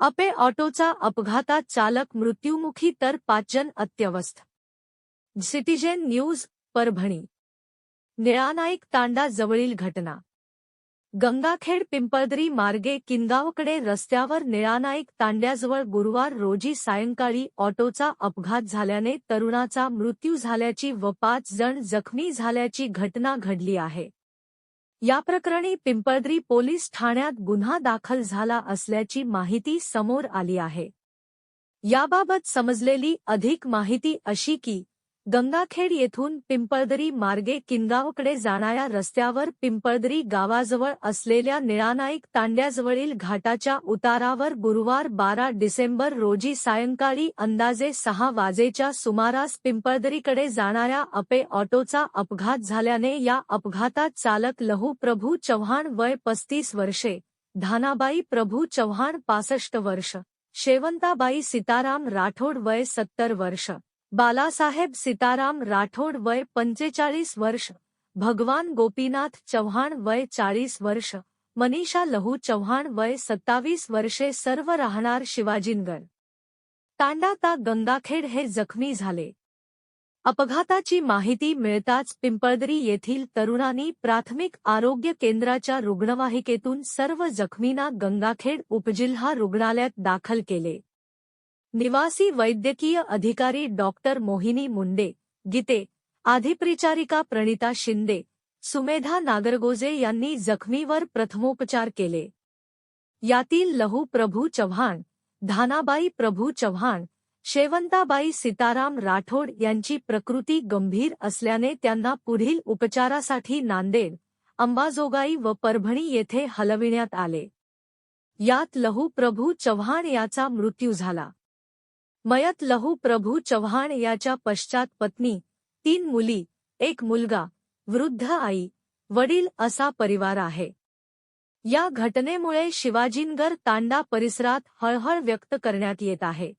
अपे ऑटोचा अपघातात चालक मृत्युमुखी तर पाचजण अत्यवस्थ. Citizen news Parbhani. निळानाईक तांडा जवळील घटना. गंगाखेड पिंपळदरी मार्गे किनगावकडे रस्त्यावर निळानाईक तांड्याजवळ गुरुवार रोजी सायंकाळी ऑटोचा अपघात झाल्याने तरुणाचा मृत्यू झाल्याची व पाच जण जखमी झाल्याची घटना घडली आहे. याप्रकरणी पिंपळद्री पोलीस ठाण्यात गुन्हा दाखल झाला असल्याची माहिती समोर आली आहे. याबाबत समजलेली अधिक माहिती अशी की गंगाखेड येथून पिंपळदरी मार्गे किनगावकडे जाणाऱ्या रस्त्यावर पिंपळदरी गावाजवळ असलेल्या निळानाईक तांड्याजवळील घाटाच्या उतारावर गुरुवार बारा डिसेंबर रोजी सायंकाळी अंदाजे सहा वाजेच्या सुमारास पिंपळदरीकडे जाणाऱ्या अपे ऑटोचा अपघात झाल्याने या अपघातात चालक लहू प्रभू चव्हाण वय पस्तीस वर्षे धानाबाई प्रभू चव्हाण पासष्ट वर्ष शेवंताबाई सीताराम राठोड वय सत्तर वर्ष. बालासाहेब सीताराम राठोड वय पंचेचाळीस वर्ष भगवान गोपीनाथ चव्हाण वय चाळीस वर्ष मनीषा लहू चव्हाण वय सत्तावीस वर्षे सर्व राहणार शिवाजीनगर तांडा ता गंगाखेड हे जखमी झाले. अपघाताची माहिती मिळताच पिंपळदरी येथील तरुणांनी प्राथमिक आरोग्य केंद्राच्या रुग्णवाहिकेतून सर्व जखमींना गंगाखेड उपजिल्हा रुग्णालयात दाखल केले. निवासी वैद्यकीय अधिकारी डॉक्टर मोहिनी मुंडे गीते आधिप्रिचारिका प्रणिता शिंदे सुमेधा नागरगोजे यांनी जखमीवर प्रथमोपचार केले. यातील लहू प्रभू चव्हाण धानाबाई प्रभू चव्हाण शेवंताबाई सीताराम राठोड यांची प्रकृती गंभीर असल्याने त्यांना पुढील उपचारासाठी नांदेड अंबाजोगाई व परभणी येथे हलविण्यात आले. यात लहू प्रभू चव्हाण याचा मृत्यू झाला. मयत लहू प्रभू चव्हाण याच्या पश्चात पत्नी तीन मुली एक मुलगा वृद्ध आई वडील असा परिवार आहे. या घटनेमुळे शिवाजीनगर तांडा परिसरात हळहळ व्यक्त करण्यात येत आहे.